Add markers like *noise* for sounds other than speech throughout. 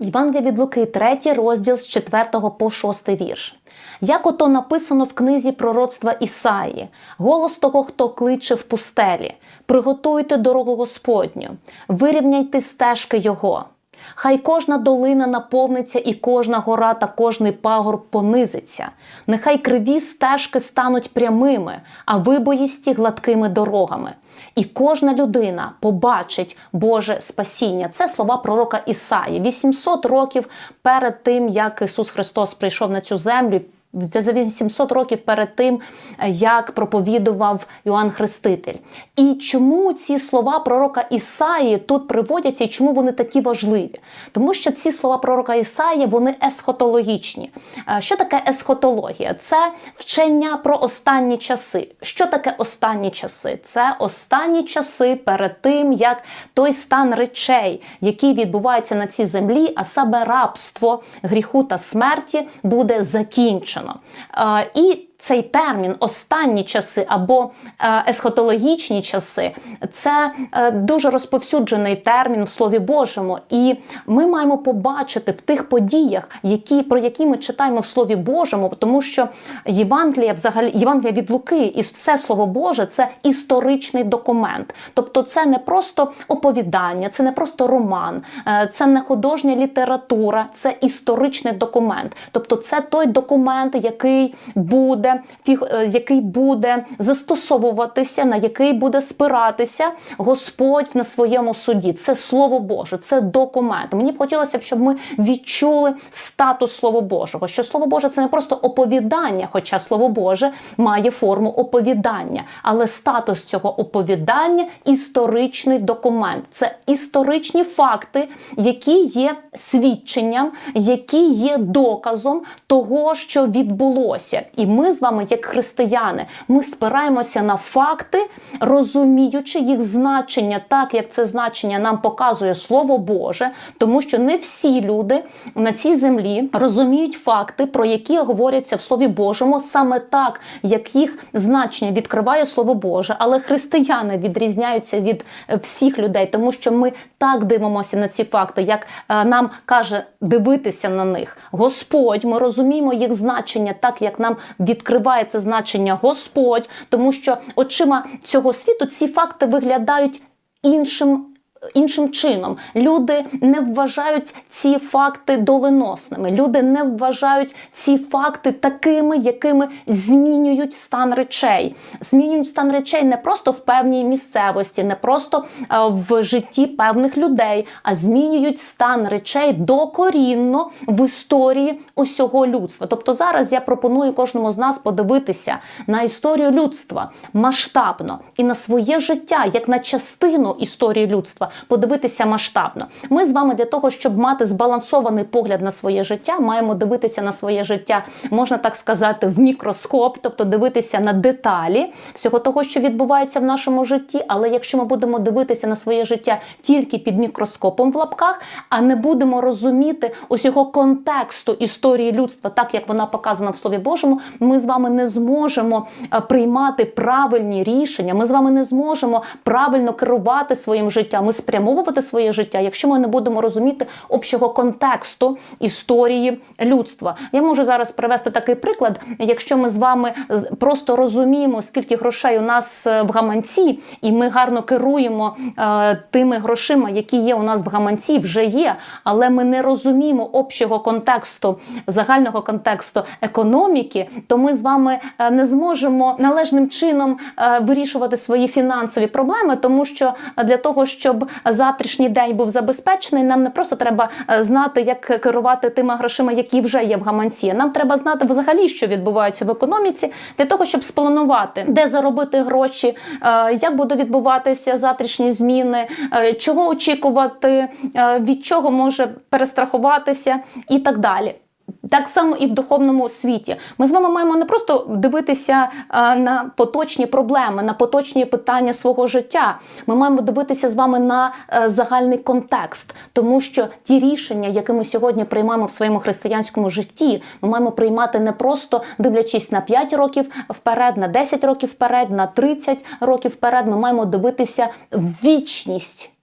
Євангелія від Луки, 3 розділ з 4 по 6 вірш. Як ото написано в книзі пророцтва Ісаї, голос того, хто кличе в пустелі, приготуйте дорогу Господню, вирівняйте стежки Його. Хай кожна долина наповниться, і кожна гора та кожний пагорб понизиться. Нехай криві стежки стануть прямими, а вибоїсті гладкими дорогами. І кожна людина побачить Боже спасіння. Це слова пророка Ісаї. 800 років перед тим, як Ісус Христос прийшов на цю землю. Це за 800 років перед тим, як проповідував Йоанн Хреститель. І чому ці слова пророка Ісаї тут приводяться і чому вони такі важливі? Тому що ці слова пророка Ісаї вони есхотологічні. Що таке есхотологія? Це вчення про останні часи. Що таке останні часи? Це останні часи перед тим, як той стан речей, який відбувається на цій землі, а саме рабство гріху та смерті, буде закінчено. І цей термін останні часи або есхотологічні часи це дуже розповсюджений термін в Слові Божому. І ми маємо побачити в тих подіях, які, про які ми читаємо в Слові Божому, тому що Євангелія, взагалі, Євангелія від Луки і все Слово Боже це історичний документ. Тобто, це не просто оповідання, це не просто роман, це не художня література, це історичний документ. Тобто, це той документ, який буде який буде застосовуватися, на який буде спиратися Господь на своєму суді. Це слово Боже, це документ. Мені б хотілося б, щоб ми відчули статус Слова Божого. Що Слово Боже це не просто оповідання, хоча Слово Боже має форму оповідання, але статус цього оповідання історичний документ. Це історичні факти, які є свідченням, які є доказом того, що відбулося. І ми з вами, як християни, ми спираємося на факти, розуміючи їх значення, так як це значення нам показує Слово Боже, тому що не всі люди на цій землі розуміють факти, про які говоряться в Слові Божому, саме так, як їх значення відкриває Слово Боже. Але християни відрізняються від е, всіх людей, тому що ми так дивимося на ці факти, як е, нам каже дивитися на них. Господь, ми розуміємо їх значення, так як нам відкриває це значення Господь, тому що очима цього світу ці факти виглядають іншим. Іншим чином люди не вважають ці факти доленосними. Люди не вважають ці факти такими, якими змінюють стан речей. Змінюють стан речей не просто в певній місцевості, не просто в житті певних людей, а змінюють стан речей докорінно в історії усього людства. Тобто зараз я пропоную кожному з нас подивитися на історію людства масштабно і на своє життя як на частину історії людства подивитися масштабно. Ми з вами для того, щоб мати збалансований погляд на своє життя, маємо дивитися на своє життя, можна так сказати, в мікроскоп, тобто дивитися на деталі всього того, що відбувається в нашому житті. Але якщо ми будемо дивитися на своє життя тільки під мікроскопом в лапках, а не будемо розуміти усього контексту історії людства, так як вона показана в Слові Божому, ми з вами не зможемо приймати правильні рішення. Ми з вами не зможемо правильно керувати своїм життям. Ми спрямовувати своє життя, якщо ми не будемо розуміти общого контексту історії людства. Я можу зараз привести такий приклад. Якщо ми з вами просто розуміємо, скільки грошей у нас е, в гаманці, і ми гарно керуємо е, тими грошима, які є у нас в гаманці, вже є, але ми не розуміємо общого контексту, загального контексту економіки, то ми з вами е, не зможемо належним чином е, вирішувати свої фінансові проблеми, тому що для того, щоб завтрашній день був забезпечений, нам не просто треба е, знати, як керувати тими грошима, які вже є в гаманці. Нам треба знати взагалі, що відбувається в економіці, для того, щоб спланувати, де заробити гроші, е, як будуть відбуватися завтрашні зміни, е, чого очікувати, від чого може перестрахуватися і так далі. Так само і в духовному світі. Ми з вами маємо не просто дивитися е, на поточні проблеми, на поточні питання свого життя. Ми маємо дивитися з вами на е, загальний контекст, тому що ті рішення, які ми сьогодні приймаємо в своєму християнському житті, ми маємо приймати не просто дивлячись на 5 років вперед, на 10 років вперед, на 30 років вперед. Ми маємо дивитися в вічність.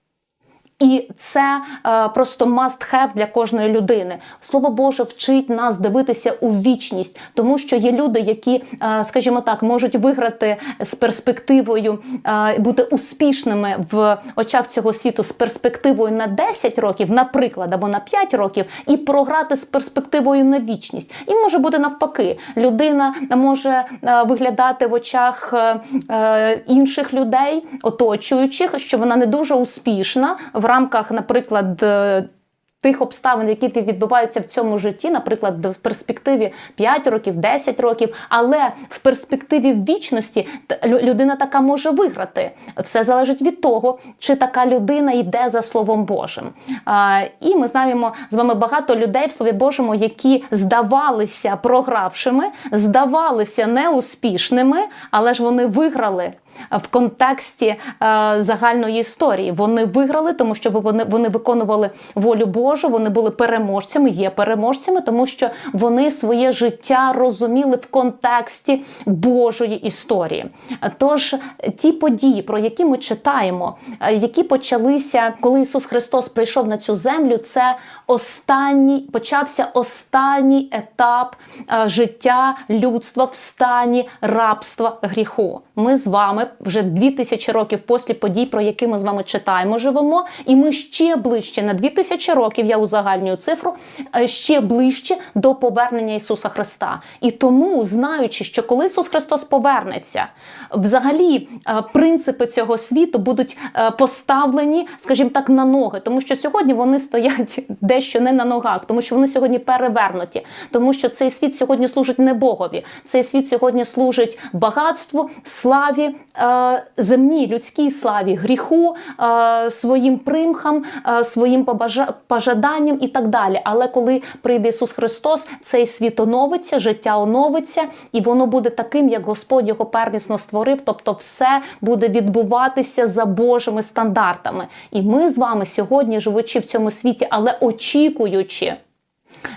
І це е, просто must have для кожної людини. Слово Боже вчить нас дивитися у вічність, тому що є люди, які, е, скажімо так, можуть виграти з перспективою, е, бути успішними в очах цього світу з перспективою на 10 років, наприклад, або на 5 років, і програти з перспективою на вічність. І може бути навпаки, людина може е, виглядати в очах е, е, інших людей, оточуючих, що вона не дуже успішна в рамках, наприклад. Тих обставин, які відбуваються в цьому житті, наприклад, в перспективі 5 років, 10 років, але в перспективі вічності людина така може виграти. Все залежить від того, чи така людина йде за Словом Божим. І ми знаємо з вами багато людей в Слові Божому, які здавалися програвшими, здавалися неуспішними, але ж вони виграли в контексті е, загальної історії. Вони виграли, тому що вони, вони виконували волю Божу, вони були переможцями, є переможцями, тому що вони своє життя розуміли в контексті Божої історії. Тож ті події, про які ми читаємо, е, які почалися, коли Ісус Христос прийшов на цю землю, це останній почався останній етап е, життя людства в стані рабства гріху. Ми з вами вже дві тисячі років після подій, про які ми з вами читаємо, живемо, і ми ще ближче на дві тисячі років. Я узагальнюю цифру е, ще ближче до повернення Ісуса Христа. І тому, знаючи, що коли Ісус Христос повернеться, взагалі е, принципи цього світу будуть е, поставлені, скажімо так, на ноги, тому що сьогодні вони стоять *laughs* дещо не на ногах, тому що вони сьогодні перевернуті, тому що цей світ сьогодні служить не Богові. Цей світ сьогодні служить багатству, славі, е, земній людській славі, гріху, е, своїм примхам, е, своїм пожаданням і так далі. Але коли прийде Ісус Христос, цей світ оновиться, життя оновиться, і воно буде таким, як Господь його первісно створив. Тобто, все буде відбуватися за Божими стандартами. І ми з вами сьогодні, живучи в цьому світі, але очікуючи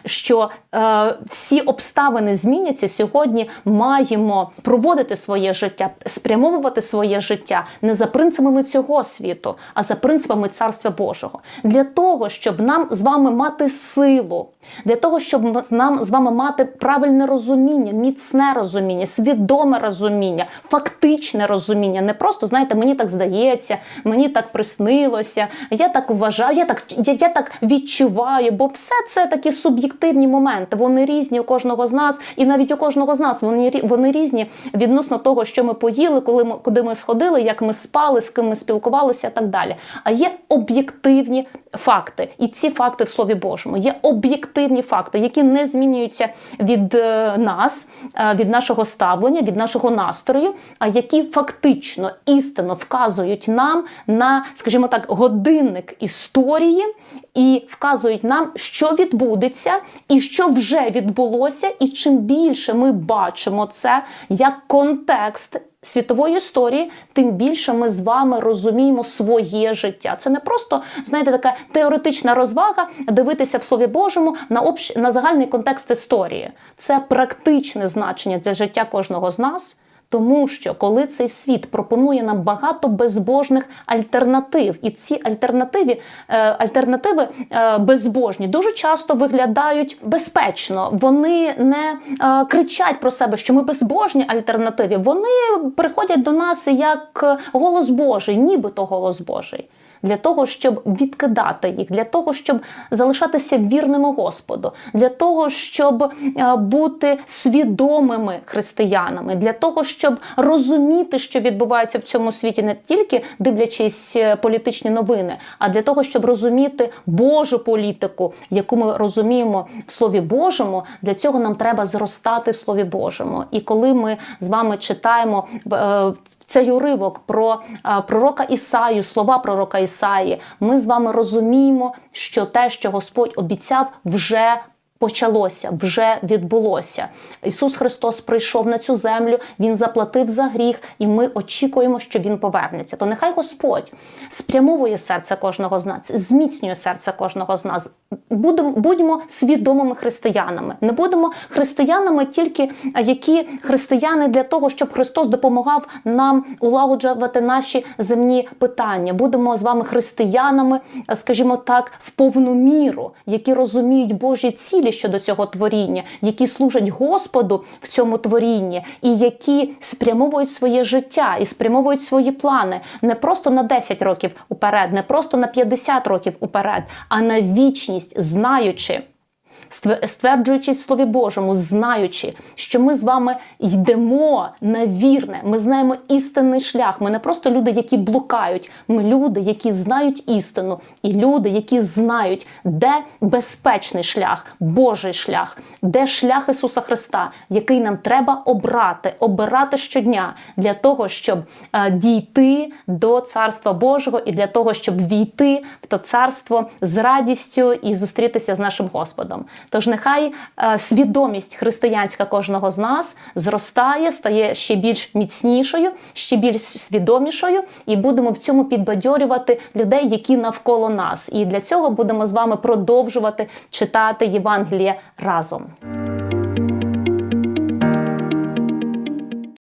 що е, всі обставини зміняться сьогодні. Маємо проводити своє життя, спрямовувати своє життя не за принципами цього світу, а за принципами Царства Божого. Для того, щоб нам з вами мати силу, для того, щоб нам з вами мати правильне розуміння, міцне розуміння, свідоме розуміння, фактичне розуміння. Не просто знаєте, мені так здається, мені так приснилося, я так вважаю, я так, я, я так відчуваю, бо все це такі суб'єктивні моменти. Вони різні у кожного з нас, і навіть у кожного з нас вони, вони різні відносно того, що ми поїли, коли ми куди ми сходили, як ми спали, з ким ми спілкувалися, і так далі. А є об'єктивні факти, і ці факти в Слові Божому є об'єктивні факти, які не змінюються від е, нас, е, від нашого ставлення, від нашого настрою, а які фактично істинно вказують нам на, скажімо так, годинник історії і вказують нам, що відбудеться, і що вже відбулося, і чим більше ми бачимо це як контекст. Світової історії, тим більше ми з вами розуміємо своє життя. Це не просто знаєте, така теоретична розвага дивитися в Слові Божому на общ... на загальний контекст історії. Це практичне значення для життя кожного з нас. Тому що коли цей світ пропонує нам багато безбожних альтернатив, і ці альтернативи, е, альтернативи е, безбожні дуже часто виглядають безпечно. Вони не е, кричать про себе, що ми безбожні альтернативи. Вони приходять до нас як голос Божий, нібито голос Божий. Для того, щоб відкидати їх, для того, щоб залишатися вірними Господу, для того, щоб е, бути свідомими християнами, для того, щоб розуміти, що відбувається в цьому світі, не тільки дивлячись е, політичні новини, а для того, щоб розуміти Божу політику, яку ми розуміємо в Слові Божому, для цього нам треба зростати в Слові Божому. І коли ми з вами читаємо е, цей уривок про пророка Ісаю, слова пророка Ісаї, ми з вами розуміємо, що те, що Господь обіцяв, вже почалося, вже відбулося. Ісус Христос прийшов на цю землю, Він заплатив за гріх, і ми очікуємо, що Він повернеться. То нехай Господь спрямовує серце кожного з нас, зміцнює серце кожного з нас. Будемо будьмо свідомими християнами. Не будемо християнами тільки які християни для того, щоб Христос допомагав нам улагоджувати наші земні питання. Будемо з вами християнами, скажімо так, в повну міру, які розуміють Божі цілі щодо цього творіння, які служать Господу в цьому творінні, і які спрямовують своє життя і спрямовують свої плани не просто на 10 років уперед, не просто на 50 років уперед, а на вічність, знаючи. Стве- Стверджуючись в Слові Божому, знаючи, що ми з вами йдемо на вірне, ми знаємо істинний шлях. Ми не просто люди, які блукають, ми люди, які знають істину, і люди, які знають, де безпечний шлях, Божий шлях, де шлях Ісуса Христа, який нам треба обрати, обирати щодня для того, щоб е, дійти до Царства Божого і для того, щоб війти в то царство з радістю і зустрітися з нашим Господом. Тож нехай е, свідомість християнська кожного з нас зростає, стає ще більш міцнішою, ще більш свідомішою, і будемо в цьому підбадьорювати людей, які навколо нас. І для цього будемо з вами продовжувати читати Євангеліє разом.